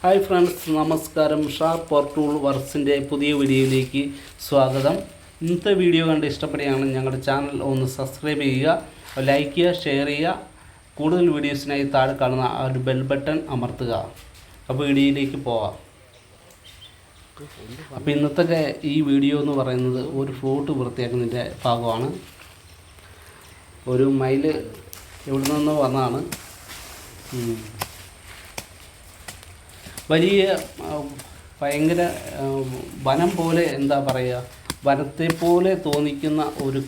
Hi friends നമസ്കാരം. Sharp power tool വർക്സിന്റെ പുതിയ വീഡിയോയിലേക്ക് സ്വാഗതം. ഇന്നത്തെ വീഡിയോ കണ്ട് ഇഷ്ടപ്പെടുകയാണെങ്കിൽ ഞങ്ങളുടെ ചാനൽ ഒന്ന് സബ്സ്ക്രൈബ് ചെയ്യുക ലൈക്ക് ചെയ്യുക ഷെയർ ചെയ്യുക. കൂടുതൽ വീഡിയോസിനായി താഴെ കാണുന്ന ആ ഒരു ബെൽ ബട്ടൺ അമർത്തുക. അപ്പോൾ വീഡിയോയിലേക്ക് പോവാം. അപ്പോൾ ഇന്നത്തെ ഈ വീഡിയോ എന്ന് പറയുന്നത് ഒരു ഫ്ലോട്ട് വൃത്തിയാക്കുന്നതിന്റെ ഭാഗമാണ്. ഒരു മൈൽ എവിടെ നിന്നോ വന്നതാണ്. വലിയ ഭയങ്കര വനം പോലെ എന്താ പറയുക വനത്തെ പോലെ തോന്നിക്കുന്ന ഒരു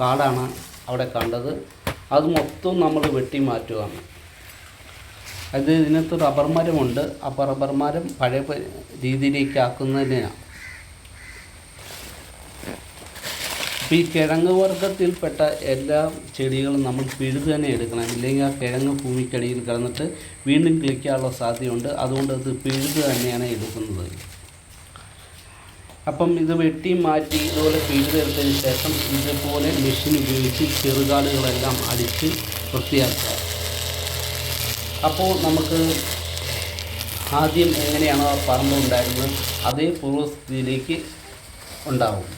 കാടാണ് അവിടെ കണ്ടത്. അത് മൊത്തം നമ്മൾ വെട്ടി മാറ്റുകയാണ് അത് ഇതിനകത്ത് റബ്ബർ മരമുണ്ട് അപ്പോൾ റബ്ബർ മരം പഴയ രീതിയിലേക്ക് ആക്കുന്നതിനാണ് അപ്പോൾ ഈ കിഴങ്ങ് വർഗത്തിൽപ്പെട്ട എല്ലാ ചെടികളും നമ്മൾ പിഴുത് തന്നെ എടുക്കണം. ഇല്ലെങ്കിൽ ആ കിഴങ്ങ് ഭൂമിക്കടിയിൽ കിടന്നിട്ട് വീണ്ടും കിളിക്കാനുള്ള സാധ്യതയുണ്ട്. അതുകൊണ്ട് അത് പിഴുത് തന്നെയാണ് എടുക്കുന്നത്. അപ്പം ഇത് വെട്ടി മാറ്റി ഇതുപോലെ പിഴുതെടുത്തതിന് ശേഷം ഇതുപോലെ മെഷീൻ ഉപയോഗിച്ച് ചെറുകാടുകളെല്ലാം അടിച്ച് വൃത്തിയാക്കുക. അപ്പോൾ നമുക്ക് ആദ്യം എങ്ങനെയാണോ ആ പറമ്പ് ഉണ്ടായിരുന്നത് അതേ പൂർവസ്ഥിതിയിലേക്ക് ഉണ്ടാവും.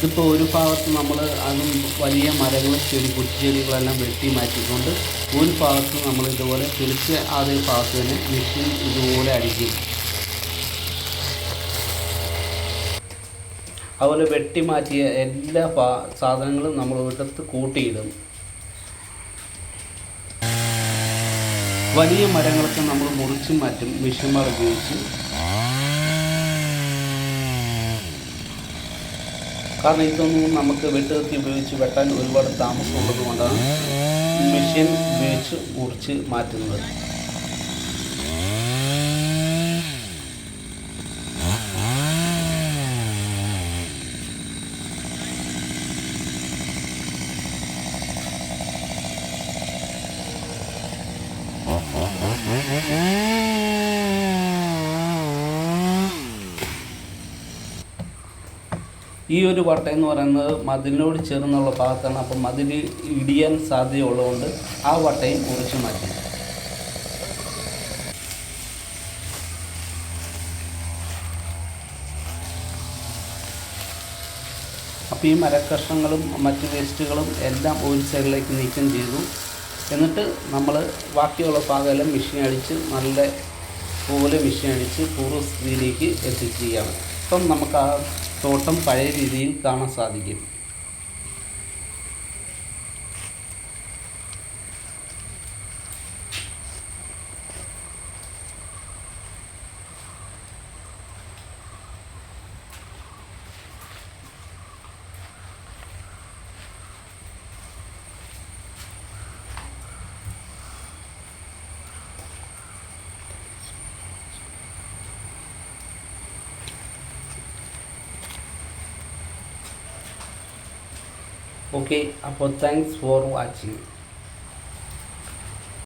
ഇതിപ്പോൾ ഒരു ഭാഗത്ത് നമ്മൾ അതും വലിയ മരങ്ങളും ചെടി കുറ്റിച്ചെടികളെല്ലാം വെട്ടി മാറ്റിക്കൊണ്ട് ഒരു ഭാഗത്ത് നമ്മൾ ഇതുപോലെ തെളിച്ച് അതേ ഭാഗത്ത് തന്നെ മെഷീൻ ഇതുപോലെ അടിക്കും. അതുപോലെ വെട്ടി മാറ്റിയ എല്ലാ സാധനങ്ങളും നമ്മൾ ഒരിടത്ത് കൂട്ടിയിടും. വലിയ മരങ്ങളൊക്കെ നമ്മൾ മുറിച്ചും മാറ്റും മെഷീന്മാർ ഉപയോഗിച്ച്. കാരണം ഇതൊന്നും നമുക്ക് വെട്ടുകത്തി ഉപയോഗിച്ച് വെട്ടാൻ ഒരുപാട് താമസമുള്ളത് കൊണ്ടാണ് മെഷീൻ ഉപയോഗിച്ച് മുറിച്ച് മാറ്റുന്നത്. ഈ ഒരു വട്ട എന്ന് പറയുന്നത് മതിലിനോട് ചേർന്നുള്ള ഭാഗത്താണ്. അപ്പം മതിൽ ഇടിയാൻ സാധ്യതയുള്ളതുകൊണ്ട് ആ വട്ടയും മുറിച്ച് മാറ്റി. അപ്പോൾ ഈ മരക്കഷ്ണങ്ങളും മറ്റ് വേസ്റ്റുകളും എല്ലാം ഒരു സൈഡിലേക്ക് നീക്കം ചെയ്തു. എന്നിട്ട് നമ്മൾ ബാക്കിയുള്ള ഭാഗമെല്ലാം മെഷീൻ അടിച്ച് നല്ല പോലെ മെഷീൻ അടിച്ച് പൂർവസ്ഥിതിയിലേക്ക് എത്തിക്കുകയാണ്. അപ്പം നമുക്ക് ആ തോട്ടം പഴയ രീതിയിൽ കാണാൻ സാധിക്കും. ഓക്കെ അപ്പോൾ താങ്ക്സ് ഫോർ വാച്ചിങ്